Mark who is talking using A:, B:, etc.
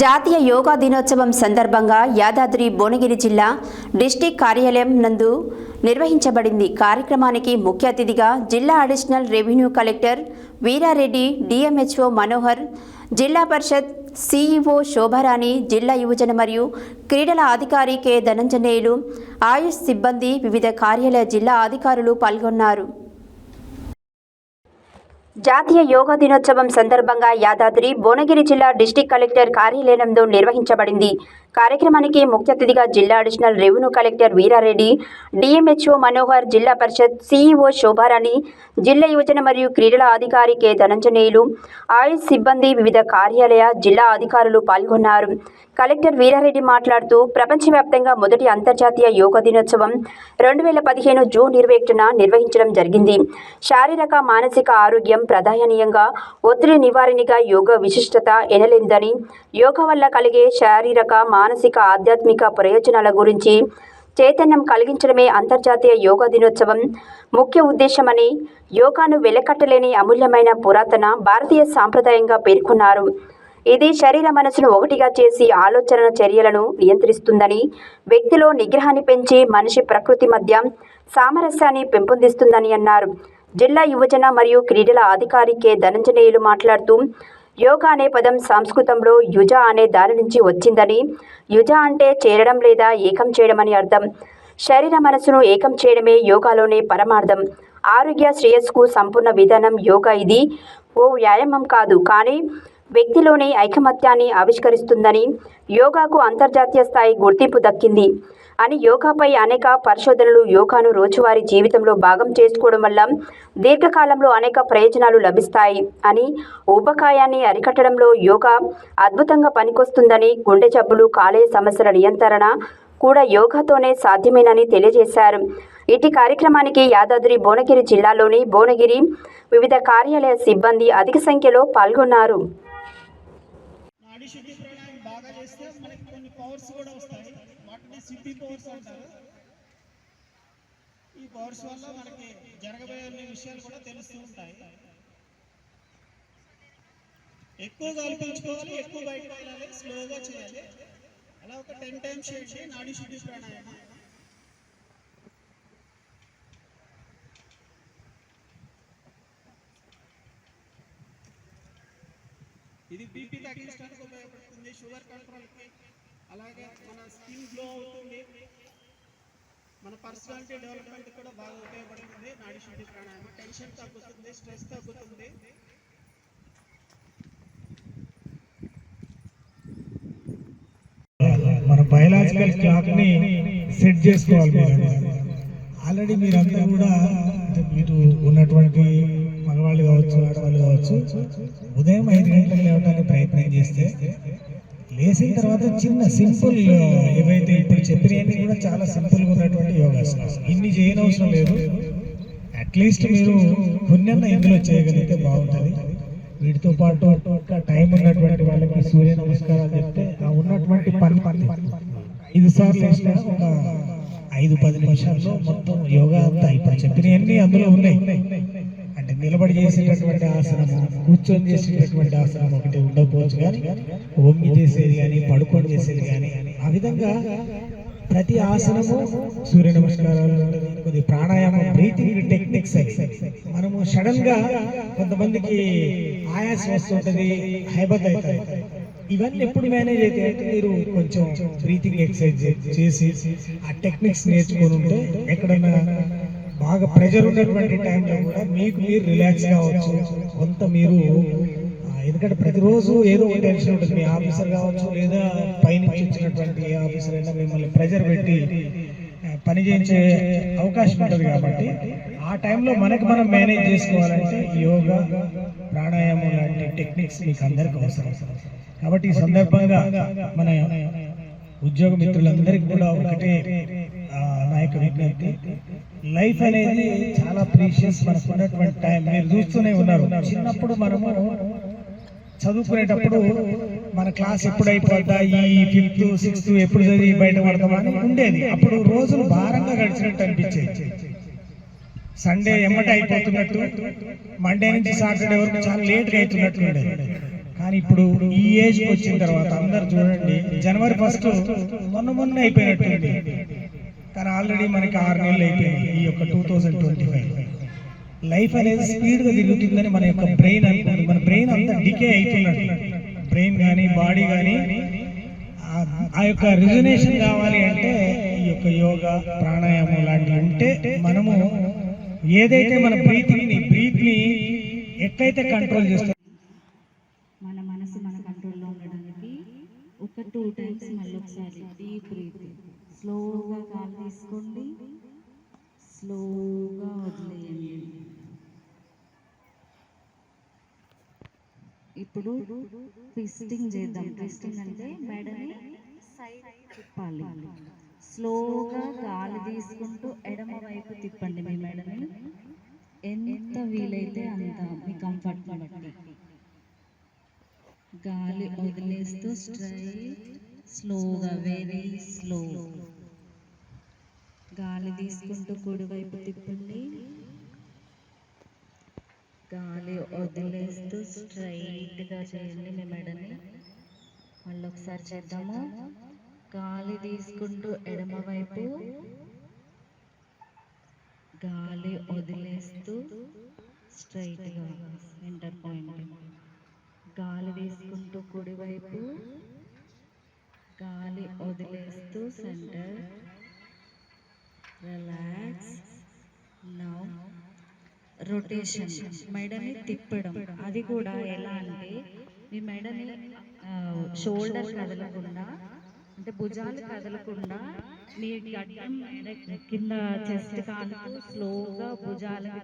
A: జాతీయ యోగా దినోత్సవం సందర్భంగా యాదాద్రి భువనగిరి జిల్లా డిస్టిక్ కార్యాలయం నందు నిర్వహించబడింది. కార్యక్రమానికి ముఖ్య అతిథిగా జిల్లా additional revenue collector Veerareddy DMHO Manohar Zilla Parishad CEO Shobharani జిల్లా యువజన మరియు క్రీడల అధికారి కె. ధనంజనేయులు ఆయుష్ సిబ్బంది వివిధ కార్యాలయ జిల్లా అధికారులు పాల్గొన్నారు. జాతీయ యోగా దినోత్సవం సందర్భంగా యాదాద్రి భువనగిరి జిల్లా డిస్టిక్ కలెక్టర్ కార్యాలయంలో నిర్వహించబడింది. కార్యక్రమానికి ముఖ్య అతిథిగా జిల్లా additional revenue collector Veerareddy DMHO Manohar Zilla Parishad CEO Shobharani జిల్లా యువజన మరియు క్రీడల అధికారి కె ధనంజనేయులు ఆయుష్ సిబ్బంది వివిధ కార్యాలయ జిల్లా అధికారులు పాల్గొన్నారు. కలెక్టర్ వీరారెడ్డి మాట్లాడుతూ ప్రపంచవ్యాప్తంగా మొదటి అంతర్జాతీయ యోగా దినోత్సవం రెండు వేల పదిహేను జూన్ ఇరవై ఒకటిన నిర్వహించడం జరిగింది. శారీరక మానసిక ఆరోగ్యం ప్రధానీయంగా ఒత్తిడి నివారణగా యోగా విశిష్టత ఎనలేనిదని యోగా వల్ల కలిగే శారీరక మానసిక ఆధ్యాత్మిక ప్రయోజనాల గురించి చైతన్యం కలిగించడమే అంతర్జాతీయ యోగా దినోత్సవం. ముఖ్య ఉద్దేశమని యోగాను వెలకట్టలేని అమూల్యమైన పురాతన భారతీయ సాంప్రదాయంగా పేర్కొన్నారు. ఇది శరీర మనసును ఒకటిగా చేసి ఆలోచన చర్యలను నియంత్రిస్తుందని వ్యక్తిలో నిగ్రహాన్ని పెంచి మనిషి ప్రకృతి మధ్య సామరస్యాన్ని పెంపొందిస్తుందని అన్నారు. జిల్లా యువజన మరియు క్రీడల అధికారి కె. ధనంజనేయులు మాట్లాడుతూ యోగా అనే పదం సంస్కృతంలో యుజ అనే దాని నుంచి వచ్చిందని. యుజ అంటే చేరడం లేదా ఏకం చేయడం అని అర్థం. శరీర మనసును ఏకం చేయడమే యోగాలోనే పరమార్థం. ఆరోగ్య శ్రేయస్సుకు సంపూర్ణ విధానం యోగా ఇది. ఓ వ్యాయామం కాదు కానీ వ్యక్తిలోని ఐకమత్యాన్ని ఆవిష్కరిస్తుందని. యోగాకు అంతర్జాతీయ స్థాయి గుర్తింపు దక్కింది. అని యోగాపై అనేక పరిశోధనలు యోగాను రోజువారీ జీవితంలో భాగం చేసుకోవడం వల్ల దీర్ఘకాలంలో అనేక ప్రయోజనాలు లభిస్తాయి అని ఊబకాయాన్ని అరికట్టడంలో యోగా అద్భుతంగా పనికొస్తుందని గుండె జబ్బులు కాలేయ సమస్యల నియంత్రణ కూడా యోగాతోనే సాధ్యమేనని తెలియజేశారు. ఇటీ కార్యక్రమానికి యాదాద్రి భువనగిరి జిల్లాలోని భువనగిరి వివిధ కార్యాలయ సిబ్బంది అధిక సంఖ్యలో పాల్గొన్నారు.
B: బాగా చేస్తే మనకి కొన్ని పవర్స్ కూడా వస్తాయి. వాటిని పవర్స్ అంటారు. ఈ పవర్స్ వల్ల మనకి జరగబోయే విషయాలు కూడా తెలుస్తూ ఉంటాయి. ఎక్కువ కల్పించుకోవాలి ఎక్కువ బయటకు వెళ్ళాలి స్లోగా చేయాలి. అలా ఒక టెన్ టైమ్స్ చేసి నాడి శుద్ధి ప్రాణాయామం. ఇది బీపీ తగ్గించడానికి ఉపయోగపడుతుంది షుగర్ కంట్రోల్కి. అలాగే మన స్కిన్ గ్లో అవుతుంది. మన పర్సనాలిటీ డెవలప్మెంట్ కూడా బాగా ఉపయోగపడుతుంది. నాడి శుద్ధి ప్రాణాయామం. టెన్షన్ తగ్గుతుంది స్ట్రెస్ తగ్గుతుంది.
C: మన బయలాజికల్ క్లాక్ని సెట్ చేసుకోవాలి మీరు. ఆల్రెడీ మీరంతా కూడా మీరు ఉన్నటువంటి మగవాళ్ళు కావచ్చు ఆడవాళ్ళు కావచ్చు ఉదయం ఐదు గంటలకు లేవడానికి ప్రయత్నం చేస్తే లేచిన తర్వాత చిన్న సింపుల్ ఏవైతే ఇప్పుడు చెప్పినవన్నీ కూడా చాలా సింపుల్గా ఉన్నటువంటి యోగాసనాలు. ఇన్ని చేయనవసరం లేదు. అట్లీస్ట్ మీరు కొన్నన్నా ఇందులో చేయగలిగితే బాగుంటుంది. వీటితో పాటు ఇంకా టైం ఉన్నటువంటి వాళ్ళకి సూర్య నమస్కారాలు చెప్తే ఆ ఉన్నటువంటి పని పని ఐదు సార్లు వేసినా ఒక ఐదు పది నిమిషాల్లో మొత్తం యోగా అంతా ఇప్పుడు చెప్పినవన్నీ అందులో ఉన్నాయి. నిలబడి చేసేటటువంటి ఆసనము? కూర్చొని చేసేటటువంటి ఆసనం ఒకటి ఉండకపోవచ్చు కానీ ఓంగి చేసేది కానీ పడుకొని చేసేది కానీ ఆ విధంగా ప్రతి ఆసనము సూర్య నమస్కారాలు కొద్ది ప్రాణాయామం బ్రీతింగ్ టెక్నిక్స్ మనము సడన్గా కొంతమందికి ఆయాసం వస్తుంటది హైబత్ అవుతుంది ఇవన్నీ ఎప్పుడు మేనేజ్ అయితే మీరు కొంచెం బ్రీతింగ్ ఎక్సర్సైజ్ చేసి ఆ టెక్నిక్స్ నేర్చుకొని ఉంటే ఎక్కడన్నా బాగా ప్రెజర్ ఉన్నటువంటి టైంలో కూడా మీకు మీరు రిలాక్స్ కావచ్చు కొంత మీరు ఎందుకంటే ప్రతిరోజు ఏదో ఒక టెన్షన్ ఉంటుంది. మీ ఆఫీసర్ కావచ్చు లేదా పైన వచ్చినటువంటి ఆఫీసర్ అయినా మిమ్మల్ని ప్రెజర్ పెట్టి పని చేయించే అవకాశం ఉంటుంది కాబట్టి ఆ టైంలో మనకు మనం మేనేజ్ చేసుకోవాలంటే యోగా ప్రాణాయామం లాంటి టెక్నిక్స్ మీకు అందరికి అవసరం. కాబట్టి ఈ సందర్భంగా మన ఉద్యోగ మిత్రులందరికీ కూడా ఒకటే నా యొక్క విజ్ఞప్తి. లైఫ్ అనేది చాలా ప్రీషియస్ మనకు ఉన్నటువంటి టైం మీరు చూస్తూనే ఉన్నారు. చిన్నప్పుడు మనము చదువుకునేటప్పుడు మన క్లాస్ ఎప్పుడు అయిపోద్దా? ఈ ఫిఫ్త్ సిక్స్త్ ఎప్పుడు చదివి బయట పడతామా అని ఉండేది. అప్పుడు రోజులు భారంగా గడిచినట్టు అనిపించేది. సండే ఎమ్మట అయిపోతున్నట్టు మండే నుంచి సాటర్డే వరకు చాలా లేట్గా అవుతున్నట్టు ఉండేది. కానీ ఇప్పుడు ఈ ఏజ్ వచ్చిన తర్వాత అందరు చూడండి జనవరి ఫస్ట్ మొన్న మొన్న అయిపోయినట్టుంది కానీ ఆల్రెడీ మనకి ఆరు నెలలు అయిపోయింది ఈ యొక్క two thousand twenty five life అనేది స్పీడ్గా తిరుగుతుందని మన యొక్క బ్రెయిన్ అనుకుంటుంది. మన బ్రెయిన్ అంతా డికే అవుతున్నట్టు బ్రెయిన్ కానీ బాడీ కానీ ఆ యొక్క రిజనేషన్ కావాలి అంటే ఈ యొక్క యోగా ప్రాణాయామం లాంటివి అంటే మనము ఏదైతే మన బ్రీతింగ్ని బ్రీత్ని ఎక్కడైతే కంట్రోల్ చేస్తాం
D: మన మనసు మన కంట్రోల్లో ఉండడానికి ఒక టూ టైమ్స్ మళ్ళీ ఒకసారి డీప్ బ్రీతింగ్ స్లోగా గాలి తీసుకోండి. స్లోగా వదిలేయండి. ఇప్పుడు ట్విస్టింగ్ చేద్దాం. ట్విస్టింగ్ అంటే మెడని సైడ్ తిప్పాలి. స్లోగా గాలి తీసుకుంటూ ఎడమ వైపు తిప్పండి మీ మెడని. ఎంత వీలైతే అంత మీ కంఫర్ట్ బట్టి గాలి వదిలేస్తూ స్ట్రైట్ స్లోగా వెరీ స్లో. గాలి తీసుకుంటూ కుడివైపు తిప్పండి. గాలి వదిలేస్తూ స్ట్రైట్గా చేయండి మీ మెడని. మళ్ళీ ఒకసారి చేద్దాము. గాలి తీసుకుంటూ ఎడమ వైపు. గాలి వదిలేస్తూ స్ట్రైట్గా. Centre point. గాలి తీసుకుంటూ కుడివైపు. గాలి వదిలేస్తూ సెంటర్ రిలాక్స్ నౌ రొటేషన్ మెడని తిప్పడం. అది కూడా ఎలా అంటే మీ మెడని షోల్డర్ కదలకుండా అంటే భుజాలు కదలకుండా మీ గడ్డం మెడ కింద చెస్ట్ కాలుతూ స్లోగా భుజాలకి